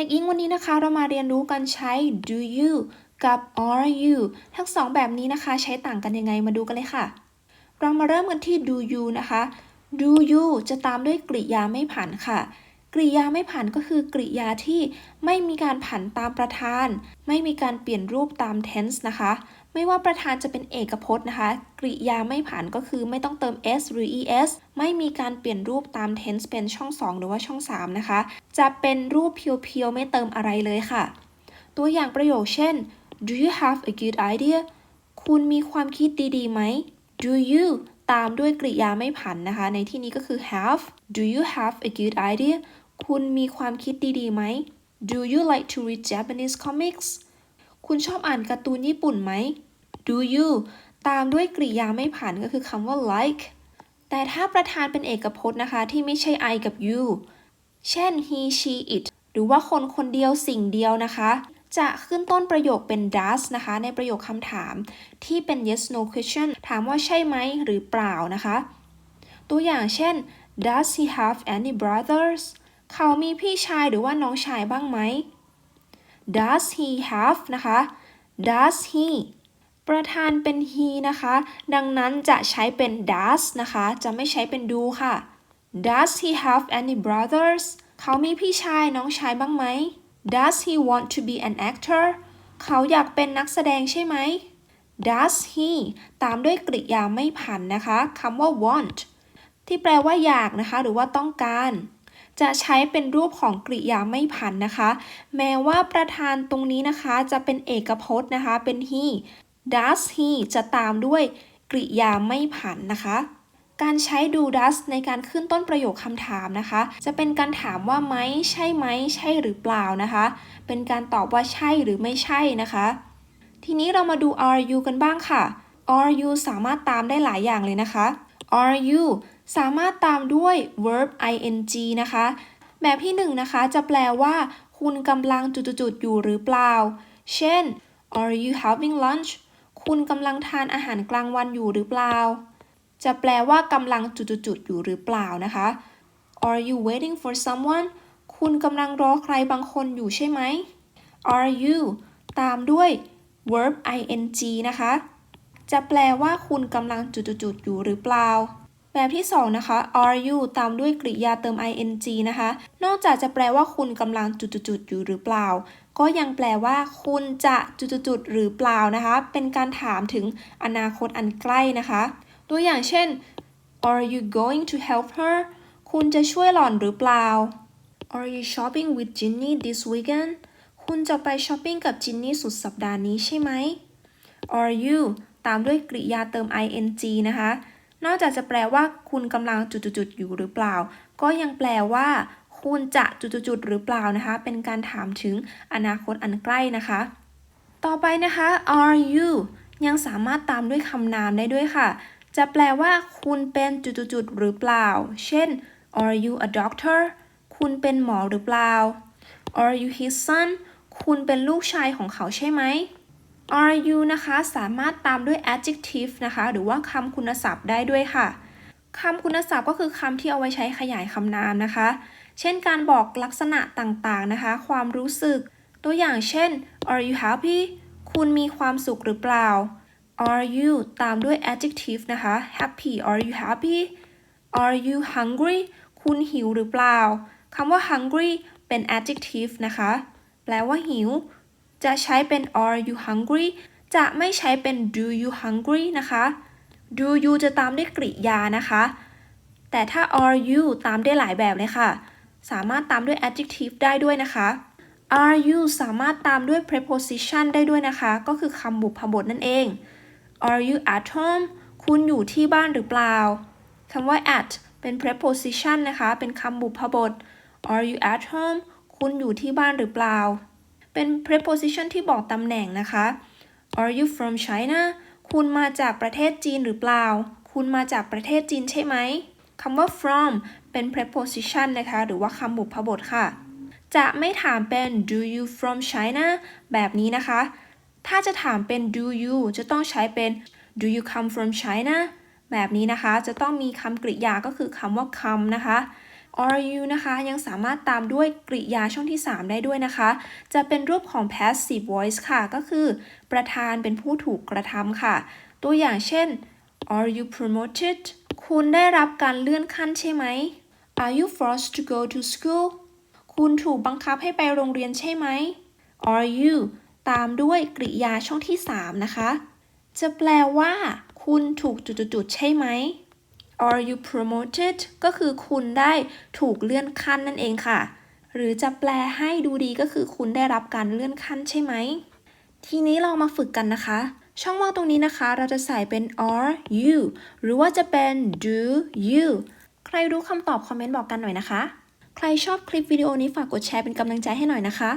ด็กอิงวันนี้นะคะเรามาเรียนรู้กันใช้ do you กับ are you ทั้งสองแบบนี้นะคะ ใช้ต่างกันยังไงมาดูกันเลยค่ะ เรามาเริ่มกันที่ do you นะคะ do you จะตามด้วยกริยาไม่ผันค่ะ กริยาไม่ผันก็คือกริยาที่ไม่มีการผันตามประธาน ไม่มีการเปลี่ยนรูปตาม tense นะคะ ไม่ว่าประธานจะเป็นเอกพจน์นะคะ กริยาไม่ผันก็คือไม่ต้องเติม s หรือ es ไม่มีการเปลี่ยนรูปตาม tense เป็นช่อง 2 หรือว่าช่อง 3 นะคะ จะเป็นรูปเพียวๆ ไม่เติมอะไรเลยค่ะ ตัวอย่างประโยคเช่น do you have a good idea คุณมีความคิดดีๆไหม do you ตามด้วยกริยาไม่ผันนะคะ ในที่นี้ก็คือ have do you have a good idea คุณมีความคิดดีๆไหม do you like to read Japanese comics คุณชอบอ่านการ์ตูนญี่ปุ่นไหม do you ตามด้วยกริยาไม่ผันก็คือคำว่า like แต่ถ้าประธานเป็นเอกพจน์นะคะ ที่ไม่ใช่ I กับ you เช่น he she it หรือว่าคนคนเดียวสิ่งเดียวนะคะ จะขึ้นต้นประโยคเป็น does นะคะ ในประโยคคำถามที่เป็น yes no question ถามว่าใช่ไหมหรือเปล่านะคะ ตัวอย่างเช่น does he have any brothers เขามีพี่ชายหรือว่าน้องชายบ้างไหม does he have นะคะ does he ประธานเป็น he นะคะ ดังนั้นจะใช้เป็น does นะคะ จะไม่ใช้เป็น do ค่ะ does he have any brothers เขามีพี่ชายน้องชายบ้างไหม does he want to be an actor เขาอยากเป็นนักแสดงใช่ไหม does he ตามด้วยกริยาไม่ผันนะคะคำว่า want ที่แปลว่าอยากนะคะ หรือว่าต้องการ จะใช้เป็นรูปของกริยาไม่ผันนะคะ แม้ว่าประธานตรงนี้นะคะจะเป็นเอกพจน์นะคะ เป็น he does he จะตามด้วยกริยาไม่ผันนะคะการใช้ do does ในการขึ้นต้นประโยคคำถามนะคะ จะเป็นการถามว่าไหมใช่ไหม ใช่หรือเปล่านะคะ เป็นการตอบว่าใช่หรือไม่ใช่นะคะ ทีนี้เรามาดู are you กันบ้างค่ะ are you สามารถตามได้หลายอย่างเลยนะคะ are you สามารถตามด้วย verb ing นะคะ แบบที่หนึ่งนะคะจะแปลว่า คุณกำลังจุดๆอยู่หรือเปล่า เช่น are you having lunch คุณกำลังทานอาหารกลางวันอยู่หรือเปล่า จะแปลว่ากำลังจุดๆอยู่หรือเปล่านะคะ are you waiting for someone คุณกำลังรอใครบางคนอยู่ใช่ไหม are you ตามด้วย verb ing นะคะ จะแปลว่าคุณกำลังจุดๆอยู่หรือเปล่า แบบที่สองนะคะ are you ตามด้วยกริยาเติม ing นะคะ นอกจากจะแปลว่าคุณกำลังจุดๆอยู่หรือเปล่า ก็ยังแปลว่าคุณจะจุดๆหรือเปล่านะคะ เป็นการถามถึงอนาคตอันใกล้นะคะ ตัวอย่างเช่น are you going to help her คุณจะช่วยหล่อนหรือเปล่า are you shopping with Ginny this weekend คุณจะไปช้อปปิ้งกับจินนี่สุดสัปดาห์นี้ใช่ไหม are you ตามด้วยกริยาเติม ing นะคะ นอกจากจะแปลว่าคุณกำลังจุดๆอยู่หรือเปล่า ก็ยังแปลว่า คุณจะจุดๆหรือเปล่านะคะ เป็นการถามถึงอนาคตอันใกล้นะคะ ต่อไปนะคะ are you ยังสามารถตามด้วยคำนามได้ด้วยค่ะ จะแปลว่าคุณเป็นจุดๆหรือเปล่า เช่น are you a doctor คุณเป็นหมอหรือเปล่า are you his son คุณเป็นลูกชายของเขาใช่ไหม are you นะคะสามารถตามด้วย adjective นะคะหรือว่าคำคุณศัพท์ได้ด้วยค่ะคำคุณศัพท์ก็คือคำที่เอาไว้ใช้ขยายคำนามนะคะ เช่นการบอกลักษณะต่างๆนะคะ ความรู้สึก ตัวอย่างเช่น are you happy คุณมีความสุขหรือเปล่า are you ตามด้วย adjective นะคะ happy are you happy are you hungry คุณหิวหรือเปล่าคำว่า hungry เป็น adjective นะคะ แปลว่าหิว จะใช้เป็น are you hungry จะไม่ใช้เป็น do you hungry นะคะ do you จะตามด้วยกริยานะคะ แต่ถ้า are you ตามได้หลายแบบเลยค่ะ สามารถตามด้วย adjective ได้ด้วยนะคะ are you สามารถตามด้วย preposition ได้ด้วยนะคะ ก็คือคำบุพบทนั่นเอง are you at home คุณอยู่ที่บ้านหรือเปล่าคำว่า at เป็น preposition นะคะ เป็นคำบุพบท are you at home คุณอยู่ที่บ้านหรือเปล่า เป็น preposition ที่บอกตำแหน่งนะคะ are you from China คุณมาจากประเทศจีนหรือเปล่า คุณมาจากประเทศจีนใช่ไหมคำว่า from เป็น preposition นะคะ หรือว่าคำบุพบทค่ะ จะไม่ถามเป็น do you from China แบบนี้นะคะ ถ้าจะถามเป็น do you จะต้องใช้เป็น do you come from China แบบนี้นะคะ จะต้องมีคำกริยาก็คือคำว่า come นะคะ are you นะคะยังสามารถตามด้วยกริยาช่องที่ 3 ได้ด้วยนะคะ จะเป็นรูปของ passive voice ค่ะ ก็คือ ประธานเป็นผู้ถูกกระทำค่ะ ตัวอย่างเช่น are you promoted คุณได้รับการเลื่อนขั้นใช่ไหม are you forced to go to school คุณถูกบังคับให้ไปโรงเรียนใช่ไหม are you ตามด้วยกริยาช่องที่ 3 นะคะ จะแปลว่า คุณถูกจุดๆใช่ไหม are you promoted ก็คือคุณได้ถูกเลื่อนขั้นนั่นเองค่ะ หรือจะแปลให้ดูดีก็คือคุณได้รับการเลื่อนขั้นใช่ไหม ทีนี้เรามาฝึกกันนะคะ ช่องว่างตรงนี้นะคะ เราจะใส่เป็น are you หรือว่าจะเป็น do you ใครรู้คำตอบคอมเมนต์บอกกันหน่อยนะคะ ใครชอบคลิปวิดีโอนี้ฝากกดแชร์เป็นกำลังใจให้หน่อยนะคะ